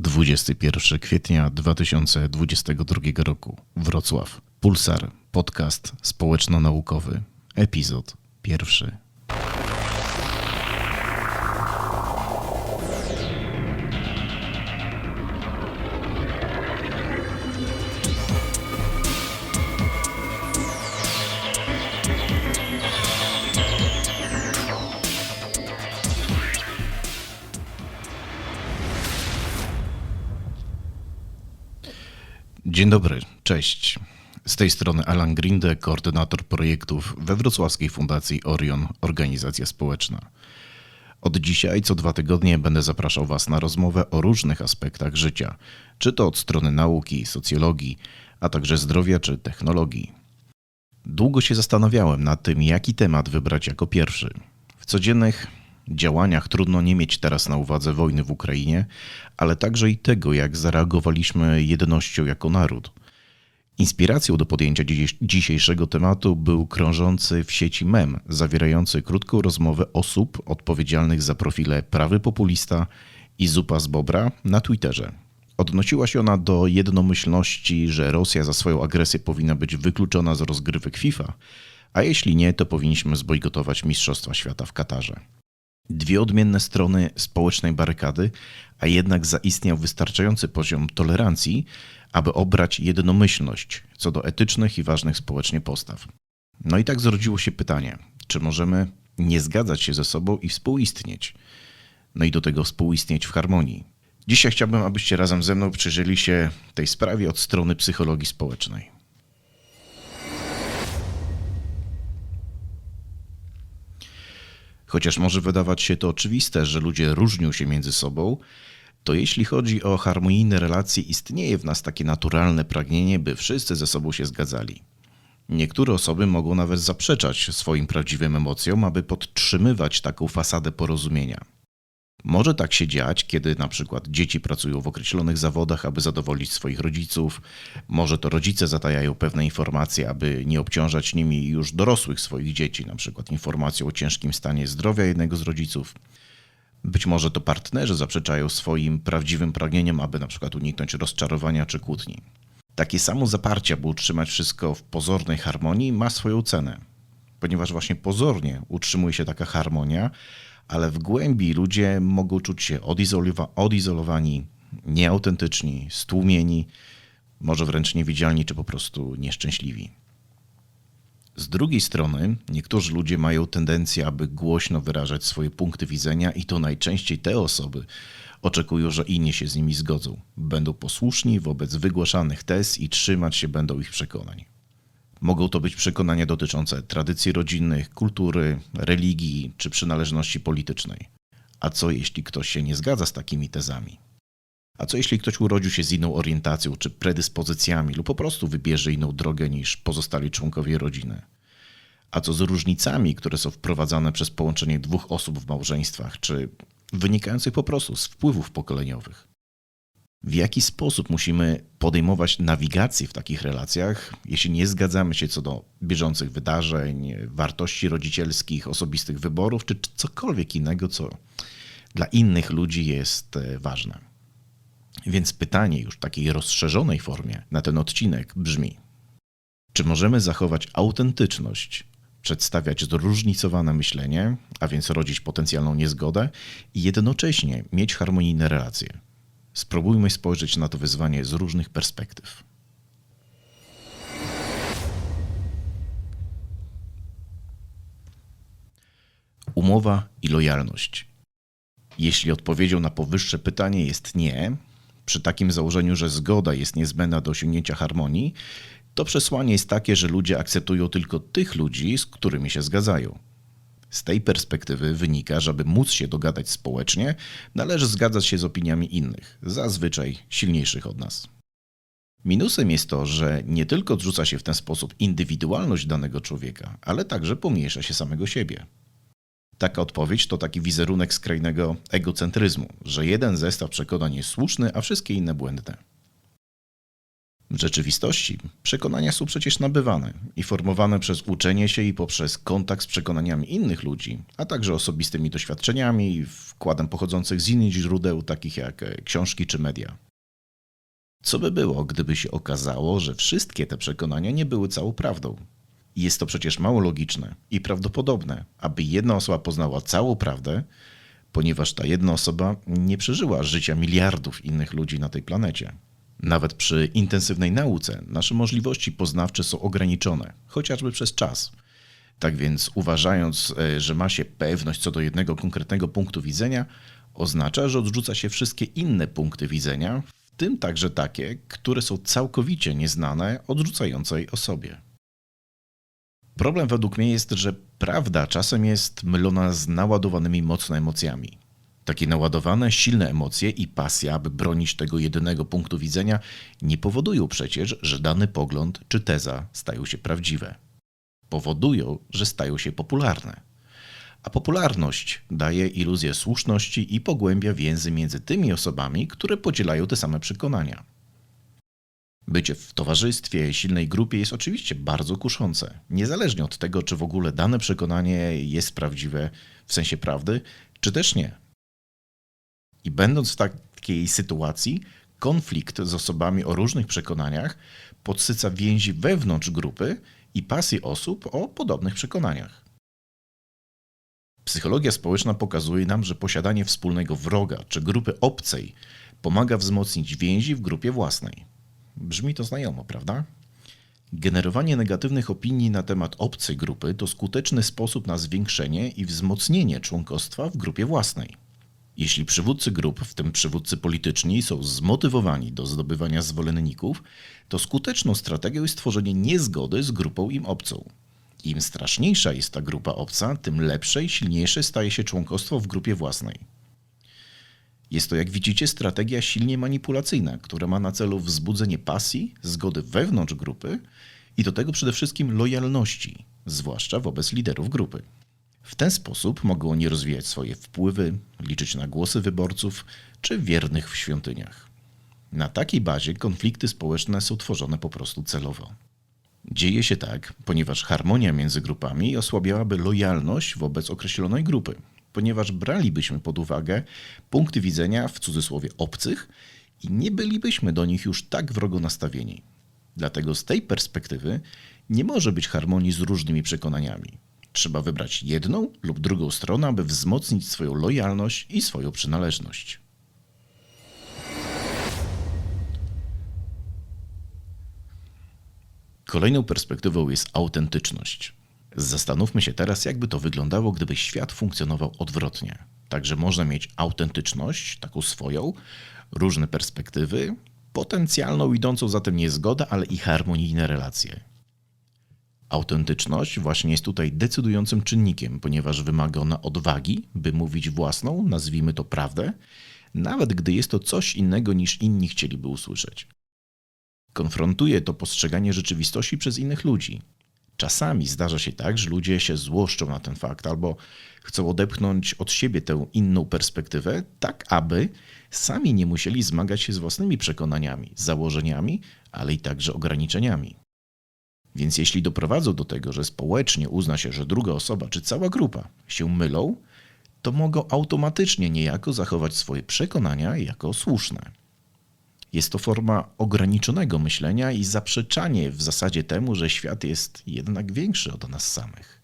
21 kwietnia 2022 roku. Wrocław. Pulsar. Podcast społeczno-naukowy. Epizod pierwszy. Dzień dobry, cześć. Z tej strony Alan Grinde, koordynator projektów we Wrocławskiej Fundacji Orion Organizacja Społeczna. Od dzisiaj co dwa tygodnie będę zapraszał Was na rozmowę o różnych aspektach życia, czy to od strony nauki, socjologii, a także zdrowia czy technologii. Długo się zastanawiałem nad tym, jaki temat wybrać jako pierwszy. W codziennych działaniach trudno nie mieć teraz na uwadze wojny w Ukrainie, ale także i tego, jak zareagowaliśmy jednością jako naród. Inspiracją do podjęcia dzisiejszego tematu był krążący w sieci mem, zawierający krótką rozmowę osób odpowiedzialnych za profile Prawy Populista i Zupa z Bobra na Twitterze. Odnosiła się ona do jednomyślności, że Rosja za swoją agresję powinna być wykluczona z rozgrywek FIFA, a jeśli nie, to powinniśmy zbojkotować Mistrzostwa Świata w Katarze. Dwie odmienne strony społecznej barykady, a jednak zaistniał wystarczający poziom tolerancji, aby obrać jednomyślność co do etycznych i ważnych społecznie postaw. No i tak zrodziło się pytanie, czy możemy nie zgadzać się ze sobą i współistnieć? No i do tego współistnieć w harmonii. Dzisiaj chciałbym, abyście razem ze mną przyjrzeli się tej sprawie od strony psychologii społecznej. Chociaż może wydawać się to oczywiste, że ludzie różnią się między sobą, to jeśli chodzi o harmonijne relacje, istnieje w nas takie naturalne pragnienie, by wszyscy ze sobą się zgadzali. Niektóre osoby mogą nawet zaprzeczać swoim prawdziwym emocjom, aby podtrzymywać taką fasadę porozumienia. Może tak się dziać, kiedy na przykład dzieci pracują w określonych zawodach, aby zadowolić swoich rodziców. Może to rodzice zatajają pewne informacje, aby nie obciążać nimi już dorosłych swoich dzieci, na przykład informacją o ciężkim stanie zdrowia jednego z rodziców. Być może to partnerzy zaprzeczają swoim prawdziwym pragnieniom, aby na przykład uniknąć rozczarowania czy kłótni. Takie samo zaparcie, by utrzymać wszystko w pozornej harmonii, ma swoją cenę, ponieważ właśnie pozornie utrzymuje się taka harmonia, ale w głębi ludzie mogą czuć się odizolowa- odizolowani, nieautentyczni, stłumieni, może wręcz niewidzialni czy po prostu nieszczęśliwi. Z drugiej strony, niektórzy ludzie mają tendencję, aby głośno wyrażać swoje punkty widzenia, i to najczęściej te osoby oczekują, że inni się z nimi zgodzą. Będą posłuszni wobec wygłaszanych tez i trzymać się będą ich przekonań. Mogą to być przekonania dotyczące tradycji rodzinnych, kultury, religii czy przynależności politycznej. A co jeśli ktoś się nie zgadza z takimi tezami? A co jeśli ktoś urodził się z inną orientacją czy predyspozycjami lub po prostu wybierze inną drogę niż pozostali członkowie rodziny? A co z różnicami, które są wprowadzane przez połączenie dwóch osób w małżeństwach, czy wynikających po prostu z wpływów pokoleniowych? W jaki sposób musimy podejmować nawigację w takich relacjach, jeśli nie zgadzamy się co do bieżących wydarzeń, wartości rodzicielskich, osobistych wyborów, czy cokolwiek innego, co dla innych ludzi jest e, ważne? Więc pytanie już w takiej rozszerzonej formie na ten odcinek brzmi: czy możemy zachować autentyczność, przedstawiać zróżnicowane myślenie, a więc rodzić potencjalną niezgodę i jednocześnie mieć harmonijne relacje? Spróbujmy spojrzeć na to wyzwanie z różnych perspektyw. Umowa i lojalność. Jeśli odpowiedzią na powyższe pytanie jest nie, przy takim założeniu, że zgoda jest niezbędna do osiągnięcia harmonii, to przesłanie jest takie, że ludzie akceptują tylko tych ludzi, z którymi się zgadzają. Z tej perspektywy wynika, że aby móc się dogadać społecznie, należy zgadzać się z opiniami innych, zazwyczaj silniejszych od nas. Minusem jest to, że nie tylko odrzuca się w ten sposób indywidualność danego człowieka, ale także pomniejsza się samego siebie. Taka odpowiedź to taki wizerunek skrajnego egocentryzmu, że jeden zestaw przekonań jest słuszny, a wszystkie inne błędne. W rzeczywistości przekonania są przecież nabywane i formowane przez uczenie się i poprzez kontakt z przekonaniami innych ludzi, a także osobistymi doświadczeniami i wkładem pochodzących z innych źródeł, takich jak e, książki czy media. Co by było, gdyby się okazało, że wszystkie te przekonania nie były całą prawdą? Jest to przecież mało logiczne i prawdopodobne, aby jedna osoba poznała całą prawdę, ponieważ ta jedna osoba nie przeżyła życia miliardów innych ludzi na tej planecie. Nawet przy intensywnej nauce nasze możliwości poznawcze są ograniczone, chociażby przez czas. Tak więc, uważając, e, że ma się pewność co do jednego konkretnego punktu widzenia, oznacza, że odrzuca się wszystkie inne punkty widzenia, w tym także takie, które są całkowicie nieznane odrzucającej osobie. Problem według mnie jest, że prawda czasem jest mylona z naładowanymi mocno emocjami. Takie naładowane, silne emocje i pasja, aby bronić tego jedynego punktu widzenia, nie powodują przecież, że dany pogląd czy teza stają się prawdziwe. Powodują, że stają się popularne. A popularność daje iluzję słuszności i pogłębia więzy między tymi osobami, które podzielają te same przekonania. Bycie w towarzystwie, silnej grupie jest oczywiście bardzo kuszące, niezależnie od tego, czy w ogóle dane przekonanie jest prawdziwe w sensie prawdy, czy też nie. I będąc w takiej sytuacji, konflikt z osobami o różnych przekonaniach podsyca więzi wewnątrz grupy i pasję osób o podobnych przekonaniach. Psychologia społeczna pokazuje nam, że posiadanie wspólnego wroga czy grupy obcej pomaga wzmocnić więzi w grupie własnej. Brzmi to znajomo, prawda? Generowanie negatywnych opinii na temat obcej grupy to skuteczny sposób na zwiększenie i wzmocnienie członkostwa w grupie własnej. Jeśli przywódcy grup, w tym przywódcy polityczni, są zmotywowani do zdobywania zwolenników, to skuteczną strategią jest tworzenie niezgody z grupą im obcą. Im straszniejsza jest ta grupa obca, tym lepsze i silniejsze staje się członkostwo w grupie własnej. Jest to, jak widzicie, strategia silnie manipulacyjna, która ma na celu wzbudzenie pasji, zgody wewnątrz grupy i do tego przede wszystkim lojalności, zwłaszcza wobec liderów grupy. W ten sposób mogą oni rozwijać swoje wpływy, liczyć na głosy wyborców czy wiernych w świątyniach. Na takiej bazie konflikty społeczne są tworzone po prostu celowo. Dzieje się tak, ponieważ harmonia między grupami osłabiałaby lojalność wobec określonej grupy, ponieważ bralibyśmy pod uwagę punkty widzenia w cudzysłowie obcych i nie bylibyśmy do nich już tak wrogo nastawieni. Dlatego z tej perspektywy nie może być harmonii z różnymi przekonaniami. Trzeba wybrać jedną lub drugą stronę, aby wzmocnić swoją lojalność i swoją przynależność. Kolejną perspektywą jest autentyczność. Zastanówmy się teraz, jakby to wyglądało, gdyby świat funkcjonował odwrotnie. Także można mieć autentyczność, taką swoją, różne perspektywy, potencjalną idącą za tym niezgodę, ale i harmonijne relacje. Autentyczność właśnie jest tutaj decydującym czynnikiem, ponieważ wymaga ona odwagi, by mówić własną, nazwijmy to prawdę, nawet gdy jest to coś innego niż inni chcieliby usłyszeć. Konfrontuje to postrzeganie rzeczywistości przez innych ludzi. Czasami zdarza się tak, że ludzie się złoszczą na ten fakt albo chcą odepchnąć od siebie tę inną perspektywę, tak aby sami nie musieli zmagać się z własnymi przekonaniami, założeniami, ale i także ograniczeniami. Więc jeśli doprowadzą do tego, że społecznie uzna się, że druga osoba czy cała grupa się mylą, to mogą automatycznie niejako zachować swoje przekonania jako słuszne. Jest to forma ograniczonego myślenia i zaprzeczanie w zasadzie temu, że świat jest jednak większy od nas samych.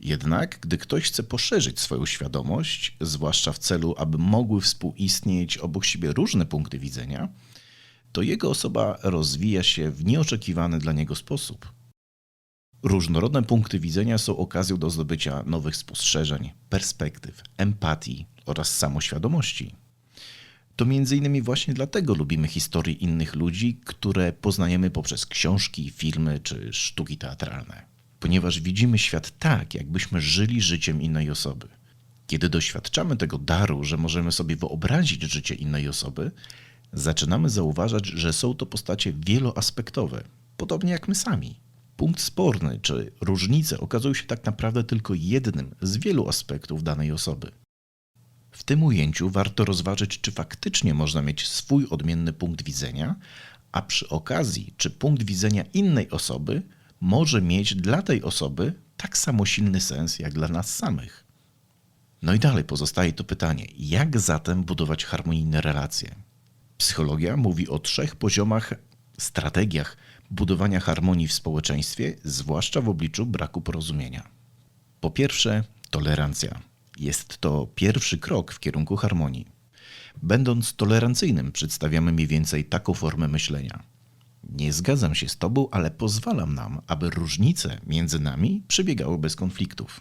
Jednak, gdy ktoś chce poszerzyć swoją świadomość, zwłaszcza w celu, aby mogły współistnieć obok siebie różne punkty widzenia, to jego osoba rozwija się w nieoczekiwany dla niego sposób. Różnorodne punkty widzenia są okazją do zdobycia nowych spostrzeżeń, perspektyw, empatii oraz samoświadomości. To między innymi właśnie dlatego lubimy historie innych ludzi, które poznajemy poprzez książki, filmy czy sztuki teatralne. Ponieważ widzimy świat tak, jakbyśmy żyli życiem innej osoby. Kiedy doświadczamy tego daru, że możemy sobie wyobrazić życie innej osoby, zaczynamy zauważać, że są to postacie wieloaspektowe, podobnie jak my sami. Punkt sporny czy różnice okazują się tak naprawdę tylko jednym z wielu aspektów danej osoby. W tym ujęciu warto rozważyć, czy faktycznie można mieć swój odmienny punkt widzenia, a przy okazji, czy punkt widzenia innej osoby może mieć dla tej osoby tak samo silny sens jak dla nas samych. No i dalej pozostaje to pytanie, jak zatem budować harmonijne relacje? Psychologia mówi o trzech poziomach, strategiach budowania harmonii w społeczeństwie, zwłaszcza w obliczu braku porozumienia. Po pierwsze, tolerancja. Jest to pierwszy krok w kierunku harmonii. Będąc tolerancyjnym, przedstawiamy mniej więcej taką formę myślenia. Nie zgadzam się z Tobą, ale pozwalam nam, aby różnice między nami przebiegały bez konfliktów.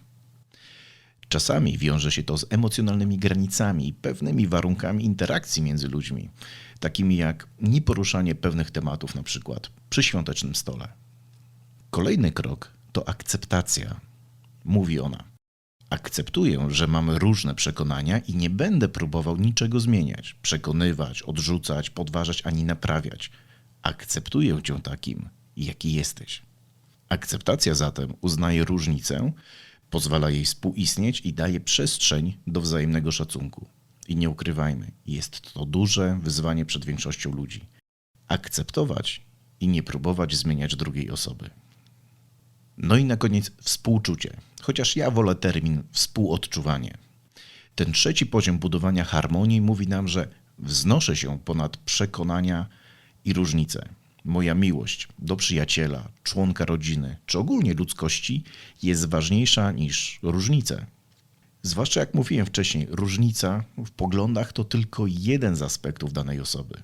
Czasami wiąże się to z emocjonalnymi granicami i pewnymi warunkami interakcji między ludźmi, takimi jak nieporuszanie pewnych tematów, na przykład przy świątecznym stole. Kolejny krok to akceptacja. Mówi ona: Akceptuję, że mamy różne przekonania i nie będę próbował niczego zmieniać, przekonywać, odrzucać, podważać ani naprawiać. Akceptuję cię takim, jaki jesteś. Akceptacja zatem uznaje różnicę, pozwala jej współistnieć i daje przestrzeń do wzajemnego szacunku. I nie ukrywajmy, jest to duże wyzwanie przed większością ludzi. Akceptować i nie próbować zmieniać drugiej osoby. No i na koniec współczucie, chociaż ja wolę termin współodczuwanie. Ten trzeci poziom budowania harmonii mówi nam, że wznoszę się ponad przekonania i różnice. Moja miłość do przyjaciela, członka rodziny czy ogólnie ludzkości jest ważniejsza niż różnice. Zwłaszcza jak mówiłem wcześniej, różnica w poglądach to tylko jeden z aspektów danej osoby.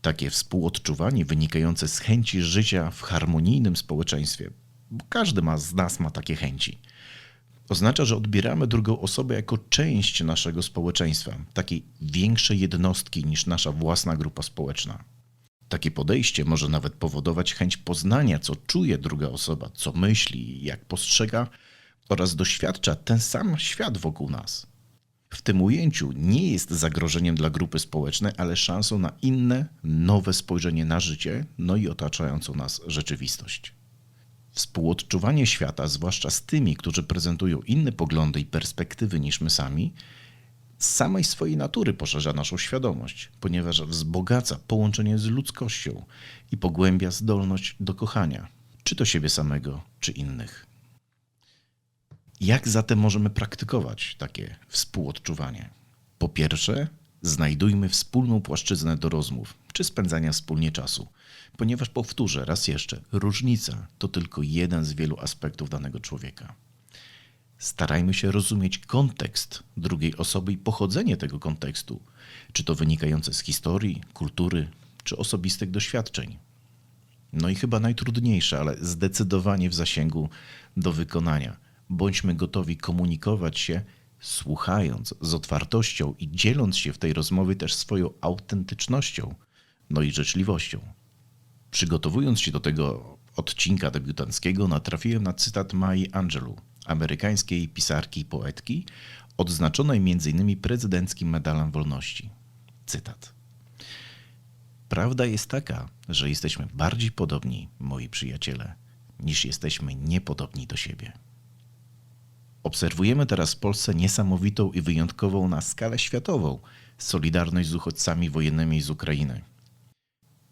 Takie współodczuwanie wynikające z chęci życia w harmonijnym społeczeństwie, bo każdy ma, z nas ma takie chęci, oznacza, że odbieramy drugą osobę jako część naszego społeczeństwa, takiej większej jednostki niż nasza własna grupa społeczna. Takie podejście może nawet powodować chęć poznania, co czuje druga osoba, co myśli, jak postrzega oraz doświadcza ten sam świat wokół nas. W tym ujęciu nie jest zagrożeniem dla grupy społecznej, ale szansą na inne, nowe spojrzenie na życie, no i otaczającą nas rzeczywistość. Współodczuwanie świata, zwłaszcza z tymi, którzy prezentują inne poglądy i perspektywy niż my sami, z samej swojej natury poszerza naszą świadomość, ponieważ wzbogaca połączenie z ludzkością i pogłębia zdolność do kochania, czy to siebie samego, czy innych. Jak zatem możemy praktykować takie współodczuwanie? Po pierwsze, znajdujmy wspólną płaszczyznę do rozmów czy spędzania wspólnie czasu, ponieważ powtórzę raz jeszcze, różnica to tylko jeden z wielu aspektów danego człowieka. Starajmy się rozumieć kontekst drugiej osoby i pochodzenie tego kontekstu, czy to wynikające z historii, kultury, czy osobistych doświadczeń. No i chyba najtrudniejsze, ale zdecydowanie w zasięgu do wykonania. Bądźmy gotowi komunikować się, słuchając z otwartością i dzieląc się w tej rozmowie też swoją autentycznością, no i życzliwością. Przygotowując się do tego odcinka debiutanckiego, natrafiłem na cytat Mai Angelou amerykańskiej pisarki i poetki, odznaczonej m.in. prezydenckim medalem wolności. Cytat. Prawda jest taka, że jesteśmy bardziej podobni, moi przyjaciele, niż jesteśmy niepodobni do siebie. Obserwujemy teraz w Polsce niesamowitą i wyjątkową na skalę światową solidarność z uchodźcami wojennymi z Ukrainy.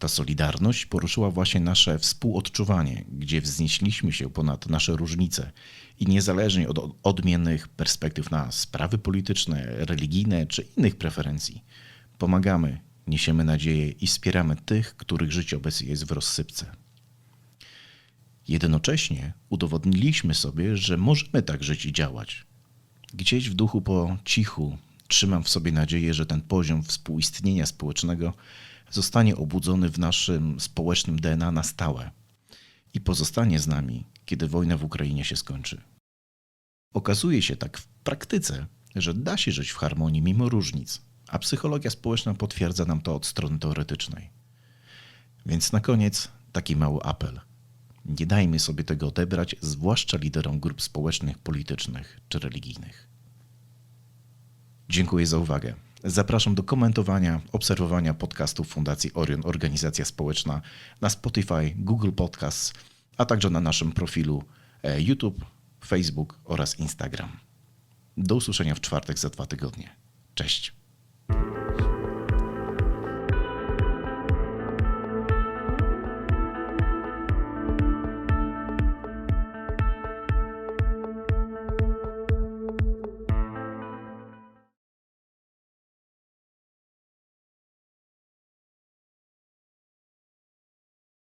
Ta solidarność poruszyła właśnie nasze współodczuwanie, gdzie wznieśliśmy się ponad nasze różnice i niezależnie od odmiennych perspektyw na sprawy polityczne, religijne czy innych preferencji, pomagamy, niesiemy nadzieję i wspieramy tych, których życie obecnie jest w rozsypce. Jednocześnie udowodniliśmy sobie, że możemy tak żyć i działać. Gdzieś w duchu po cichu trzymam w sobie nadzieję, że ten poziom współistnienia społecznego zostanie obudzony w naszym społecznym DNA na stałe i pozostanie z nami, kiedy wojna w Ukrainie się skończy. Okazuje się tak w praktyce, że da się żyć w harmonii mimo różnic, a psychologia społeczna potwierdza nam to od strony teoretycznej. Więc na koniec taki mały apel. Nie dajmy sobie tego odebrać, zwłaszcza liderom grup społecznych, politycznych czy religijnych. Dziękuję za uwagę. Zapraszam do komentowania, obserwowania podcastów Fundacji Orion, organizacja społeczna na Spotify, Google Podcasts, a także na naszym profilu e, YouTube, Facebook oraz Instagram. Do usłyszenia w czwartek za dwa tygodnie. Cześć.